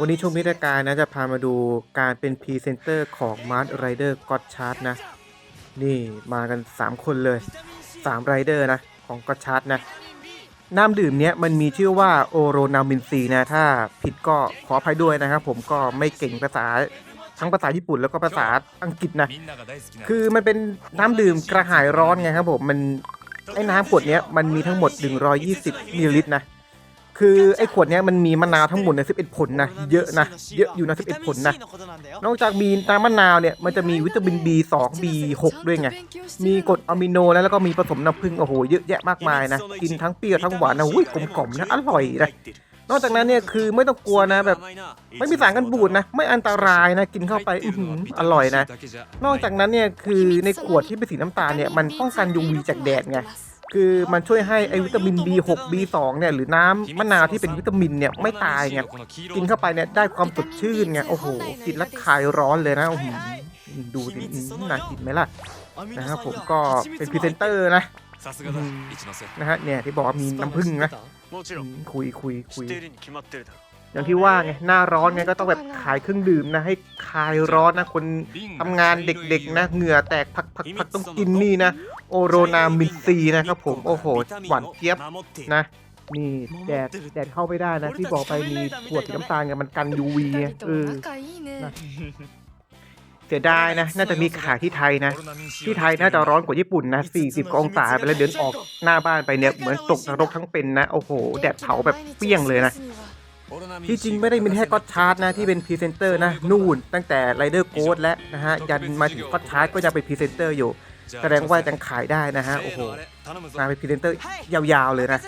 วันนี้ชมนิทรรการนะจะพามาดูการเป็นพรีเซนเตอร์ของ Mars Rider God Chart นะ นี่มากัน 3 คนเลย3ไรเดอร์นะ ของ God Chart นะ น้ำดื่มเนี้ยมันมีชื่อว่าโอโรนามินซีนะ ถ้าผิดก็ขออภัยด้วยนะครับผมก็ไม่เก่งภาษาทั้งภาษาญี่ปุ่นแล้วก็ภาษาอังกฤษนะ คือมันเป็นน้ำดื่มกระหายร้อนไงครับผม มันไอ้น้ำขวดเนี้ยมันมีทั้งหมด 120มิลลิลิตรนะ คือไอ้ขวดเนี้ยมันมีมะนาวทั้งหมดใน11 ผลนะ เยอะนะ เยอะอยู่นะ11 ผลนะ นอกจากมีน้ำมะนาวเนี่ย มันจะมีวิตามิน B2 B6 ด้วยไง มีกรดอะมิโนแล้วแล้วก็มีผสมน้ำผึ้งโอ้โหเยอะแยะมากมายนะ กินทั้งเปรี้ยวทั้งหวานนะอุ้ยกลมกล่อมนะ อร่อยนะนอกจากนั้นเนี่ยคือไม่ต้องกลัวนะแบบไม่มีสารกันบูดนะ ไม่อันตรายนะกินเข้าไปอื้อหืออร่อยนะ นอกจากนั้นเนี่ยคือในขวดที่เป็นสีน้ำตาลเนี่ยมันป้องกัน UV จากแดดไง คือมันช่วยให้ไอวิตามิน B6 B2 เนี่ยหรือน้ำมะนาวที่เป็นวิตามินเนี่ยไม่ตายไงกินเข้าไปเนี่ยได้ความสดชื่นไงโอ้โหกินแล้วคลายร้อนเลยนะโอ้โหดูดิน่ากินไหมล่ะนะครับผมก็เป็นพรีเซนเตอร์นะนะฮะเนี่ยที่บอกว่ามีน้ำผึ้งนะคุยคุยคุยอย่างที่ว่าไงหน้าร้อนไงก็ต้องแบบขายเครื่องดื่มนะ ให้คลายร้อนนะคนทำงานเด็กๆนะเหงื่อแตกผักผักผักต้องกินนี่นะ โอโรนามินซีนะครับผมโอ้โหหวานเจี๊ยบนะนี่แดดแดดเข้าไม่ได้นะ ที่บอกไปมีขวดน้ำตาลไงมันกันยูวีเออเสียดายนะ น่าจะมีขายที่ไทยนะ ที่ไทยน่าจะร้อนกว่าญี่ปุ่นนะ40องศาไปแล้วเดินออกหน้าบ้านไปเนี่ยเหมือนตกนรกทั้งเป็นนะโอ้โห แดดเผาแบบเปี้ยงเลยนะที่จริงไม่ได้มีแค่ก็ชาร์ตนะที่เป็นพรีเซนเตอร์นะนู่นตั้งแต่ไรเดอร์โกดและนะฮะยันมาถึงก็ชาร์ตก็ยังเป็นพรีเซนเตอร์อยู่ แสดงว่ายังขายได้นะฮะโอ้โหมาเป็นพรีเซนเตอร์ยาวๆเลยนะ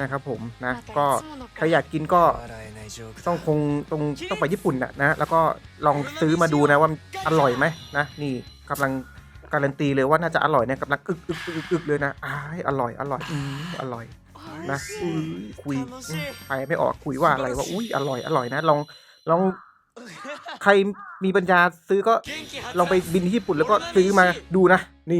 นะครับผมนะก็ใครอยากกินก็ต้องคงต้องต้องไปญี่ปุ่นนะนะแล้วก็ลองซื้อมาดูนะว่ามันอร่อยไหมนะนี่กำลังการันตีเลยว่าน่าจะอร่อยเนี่ยกำลังอึกอึกอึกอึกเลยนะอ้ายอร่อยอร่อยอืมอร่อยนะอุ้ยคุยอืมไปไม่ออกคุยว่าอะไรว่าอุ้ยอร่อยอร่อยนะ ลองลองใครมีปัญญาซื้อก็ลองไปบินที่ญี่ปุ่นแล้วก็ซื้อมาดูนะนี่